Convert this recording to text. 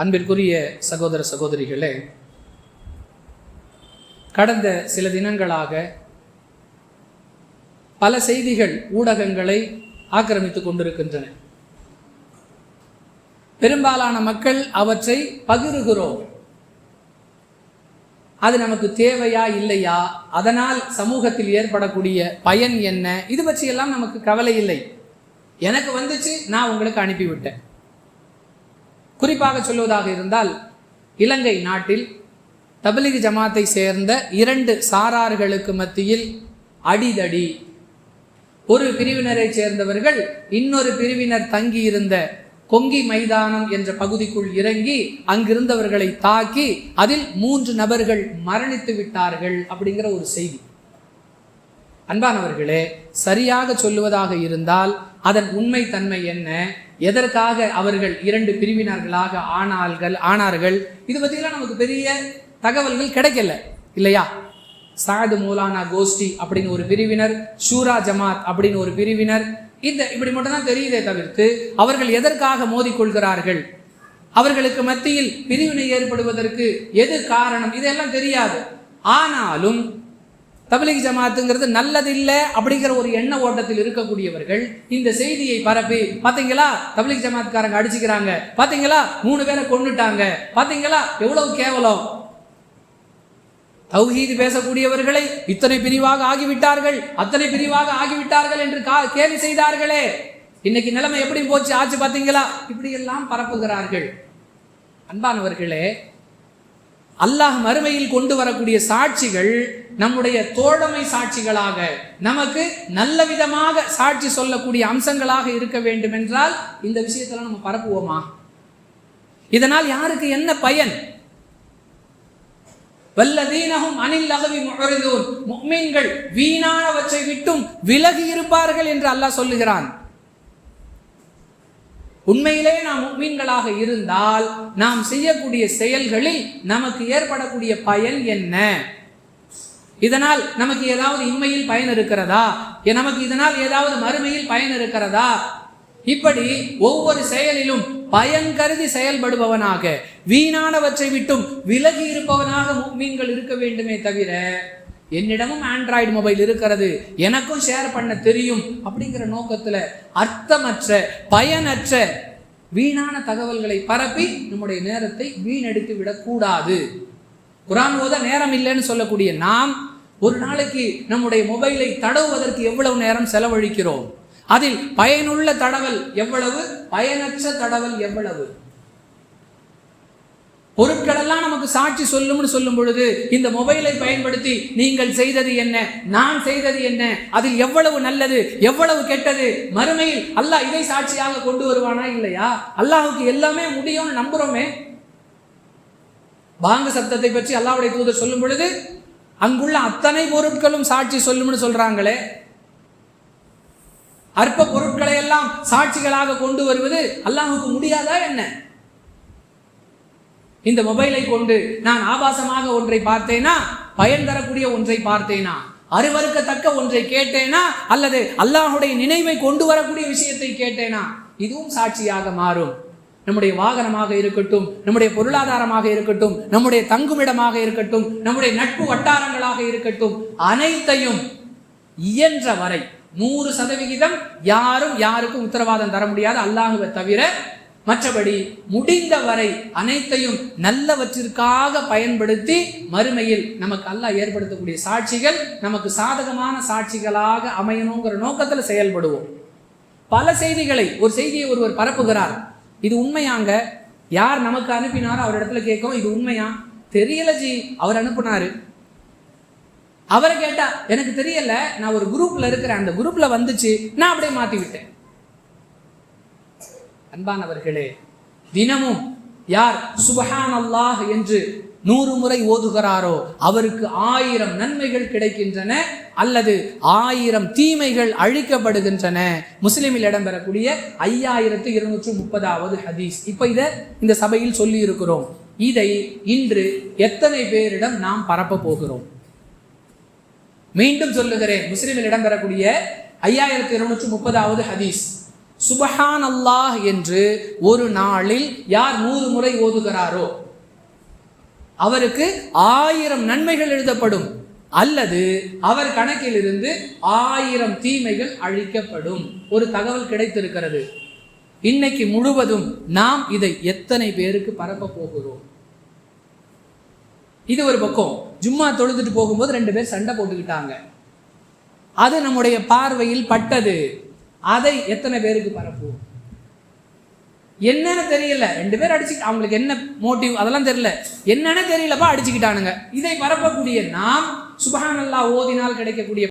அன்பிற்குரிய சகோதர சகோதரிகளே கடந்த சில தினங்களாக பல செய்திகள் ஊடகங்களை ஆக்கிரமித்துக் கொண்டிருக்கின்றன. பெரும்பாலான மக்கள் அவற்றை பகிருகிறோம். அது நமக்கு தேவையா இல்லையா? அதனால் சமூகத்தில் ஏற்படக்கூடிய பயன் என்ன? இது பற்றியெல்லாம் நமக்கு கவலை இல்லை. எனக்கு வந்துச்சு நான் உங்களுக்கு அனுப்பிவிட்டேன். குறிப்பாக சொல்வதாக இருந்தால் இலங்கை நாட்டில் தபிலிக் ஜமாத்தை சேர்ந்த இரண்டு சாரார்களுக்கு மத்தியில் அடிதடி. ஒரு பிரிவினரை சேர்ந்தவர்கள் இன்னொரு பிரிவினர் தங்கியிருந்த கொங்கி மைதானம் என்ற பகுதிக்குள் இறங்கி அங்கிருந்தவர்களை தாக்கி அதில் மூன்று நபர்கள் மரணித்து விட்டார்கள் அப்படிங்கிற ஒரு செய்தி. அன்பானவர்களே சரியாக சொல்லுவதாக இருந்தால் அதன் உண்மை தன்மை என்ன? எதற்காக அவர்கள் இரண்டு பிரிவினர்களாக ஆனார்கள் ஆனார்கள்? இது பற்றியெல்லாம் நமக்கு பெரிய தகவல்கள் கிடைக்கல இல்லையா? சாது மூலானா கோஷ்டி அப்படின்னு ஒரு பிரிவினர் ஷூரா ஜமாத் அப்படின்னு ஒரு பிரிவினர் இந்த இப்படி மட்டும்தான் தெரியுதே தவிர்த்து அவர்கள் எதற்காக மோதிக்கொள்கிறார்கள் அவர்களுக்கு மத்தியில் பிரிவினை ஏற்படுவதற்கு எது காரணம்? இதெல்லாம் தெரியாது. ஆனாலும் தபிலிக் ஜமாத்துங்கிறது நல்லதில்லை அப்படிங்கிற ஒரு எண்ண ஓட்டத்தில் இருக்கக்கூடியவர்கள் இந்த செய்தியை பரப்பி பார்த்தீங்களா தபிலிக் ஜமாத்காரங்க அடிச்சுக்கிறாங்க. பாத்தீங்களா? மூணு பேரை கொண்டுட்டாங்க பார்த்தீங்களா எவ்வளவு கேவலம். தௌஹீது பேசக்கூடியவர்களை இத்தனை பிரிவாக ஆகிவிட்டார்கள். அத்தனை பிரிவாக ஆகிவிட்டார்கள் என்று கா கேலி செய்தார்களே. இன்னைக்கு நிலைமை எப்படி போச்சு? ஆச்சு பார்த்தீங்களா இப்படி எல்லாம் பரப்புகிறார்கள். அன்பானவர்களே அல்லாஹ் மறுமையில் கொண்டு வரக்கூடிய சாட்சிகள் நம்முடைய தோழமை சாட்சிகளாக நமக்கு நல்ல விதமாக சாட்சி சொல்லக்கூடிய அம்சங்களாக இருக்க வேண்டும் என்றால் இந்த விஷயத்தெல்லாம் நம்ம பரப்புவோமா? இதனால் யாருக்கு என்ன பயன்? வல்லதீனகும் அனில் அகவி முகரிதூன் முக்மீன்கள் வீணானவற்றை விட்டும் விலகி இருப்பார்கள் என்று அல்லாஹ் சொல்லுகிறான். உண்மையிலே நாம் மீன்களாக இருந்தால் நாம் செய்யக்கூடிய செயல்களில் நமக்கு ஏற்படக்கூடிய பயன் என்ன? இதனால் நமக்கு ஏதாவது இம்மையில் பயன் இருக்கிறதா? நமக்கு இதனால் ஏதாவது மறுமையில் பயன் இருக்கிறதா? இப்படி ஒவ்வொரு செயலிலும் பயன் கருதி செயல்படுபவனாக வீணானவற்றை விட்டும் விலகி இருப்பவனாக மீன்கள் இருக்க வேண்டுமே தவிர என்னிடமும் ஆண்ட்ராய்டு மொபைல் இருக்கிறது. எனக்கும் ஷேர் பண்ண தெரியும் அப்படிங்கிற நோக்கத்தில் அர்த்தமற்ற பயனற்ற வீணான தகவல்களை பரப்பி நம்முடைய நேரத்தை வீணடித்து விடக்கூடாது. குரான் ஓத நேரம் இல்லைன்னு சொல்லக்கூடிய நாம் ஒரு நாளைக்கு நம்முடைய மொபைலை தடவுவதற்கு எவ்வளவு நேரம் செலவழிக்கிறோம்? அதில் பயனுள்ள தடவல் எவ்வளவு? பயனற்ற தடவல் எவ்வளவு? பொருட்களெல்லாம் நமக்கு சாட்சி சொல்லும்னு சொல்லும் பொழுது இந்த மொபைலை பயன்படுத்தி நீங்கள் செய்தது என்ன? நான் செய்தது என்ன? அதில் எவ்வளவு நல்லது? எவ்வளவு கெட்டது? மறுமையில் அல்லாஹ் இதை சாட்சியாக கொண்டு வருவானா இல்லையா? அல்லாஹுக்கு எல்லாமே முடியும்னு நம்புறோமே. பாங்க சப்தத்தை பற்றி அல்லாவுடைய தூதர் சொல்லும் பொழுது அங்குள்ள அத்தனை பொருட்களும் சாட்சி சொல்லும்னு சொல்றாங்களே. அற்ப பொருட்களை எல்லாம் சாட்சிகளாக கொண்டு வருவது அல்லாஹுக்கு முடியாதா என்ன? இந்த மொபைலை கொண்டு நான் ஆபாசமாக ஒன்றை பார்த்தேனா? பயன் தரக்கூடிய ஒன்றை பார்த்தேனா? அருவறுக்கத்தக்க ஒன்றை கேட்டேனா? அல்லது அல்லாஹுடைய நினைவை கொண்டு வரக்கூடிய விஷயத்தை கேட்டேனா? இதுவும் சாட்சியாக மாறும். நம்முடைய வாகனமாக இருக்கட்டும் நம்முடைய பொருளாதாரமாக இருக்கட்டும் நம்முடைய தங்குமிடமாக இருக்கட்டும் நம்முடைய நட்பு வட்டாரங்களாக இருக்கட்டும் அனைத்தையும் இயன்ற வரை நூறு சதவிகிதம் யாரும் யாருக்கும் உத்தரவாதம் தர முடியாது. அல்லாஹுவை தவிர மற்றபடி முடிந்த வரை அனைத்தையும் நல்லவற்றிற்காக பயன்படுத்தி மறுமையில் நமக்கு அல்லாஹ் ஏற்படுத்தக்கூடிய சாட்சிகள் நமக்கு சாதகமான சாட்சிகளாக அமையணுங்கிற நோக்கத்தில் செயல்படுவோம். பல செய்திகளை ஒரு செய்தியை ஒருவர் பரப்புகிறார். இது உண்மையாங்க? யார் நமக்கு அனுப்பினாரோ அவர் இடத்துல கேட்கும் இது உண்மையா? தெரியல ஜி அவர் அனுப்புனாரு. அவரை கேட்டா எனக்கு தெரியல நான் ஒரு குரூப்ல இருக்கிறேன். அந்த குரூப்ல வந்துச்சு நான் அப்படியே மாத்தி விட்டேன். அன்பானவர்களே தினமும் யார் சுபஹான் அல்லாஹ் என்று நூறு முறை ஓதுகிறாரோ அவருக்கு ஆயிரம் நன்மைகள் கிடைக்கின்றன அல்லது ஆயிரம் தீமைகள் அழிக்கப்படுகின்றன. முஸ்லிமில் இடம்பெறக்கூடிய ஐயாயிரத்து இருநூற்று முப்பதாவது ஹதீஸ். இப்ப இதை இந்த சபையில் சொல்லி இருக்கிறோம் இதை இன்று எத்தனை பேரிடம் நாம் பரப்ப போகிறோம்? மீண்டும் சொல்லுகிறேன் முஸ்லிமில் இடம்பெறக்கூடிய ஐயாயிரத்து இருநூற்று முப்பதாவது ஹதீஸ். சுபஹான் அல்லாஹ் என்று ஒரு நாளில் யார் நூறு முறை ஓதுகிறாரோ அவருக்கு ஆயிரம் நன்மைகள் எழுதப்படும். அல்லது அவர் கணக்கிலிருந்து ஆயிரம் தீமைகள் அழிக்கப்படும். ஒரு தகவல் கிடைத்திருக்கிறது. இன்னைக்கு முழுவதும் நாம் இதை எத்தனை பேருக்கு பரப்ப போகிறோம்? இது ஒரு பக்கம். ஜும்மா தொழுதுட்டு போகும்போது ரெண்டு பேர் சண்டை போட்டுக்கிட்டாங்க. அது நம்முடைய பார்வையில் பட்டது. அதை எத்தனை பேருக்கு பரப்புவோம்? என்னன்னு தெரியல. ரெண்டு பேர் அடிச்சு அவங்களுக்கு என்ன மோட்டிவ் அதெல்லாம் தெரியல. என்னன்னு தெரியலப்பா அடிச்சுக்கிட்டானுங்க. இதை பரப்பக்கூடிய நாம் சுபஹானல்லா ஓதினால் கிடைக்கக்கூடிய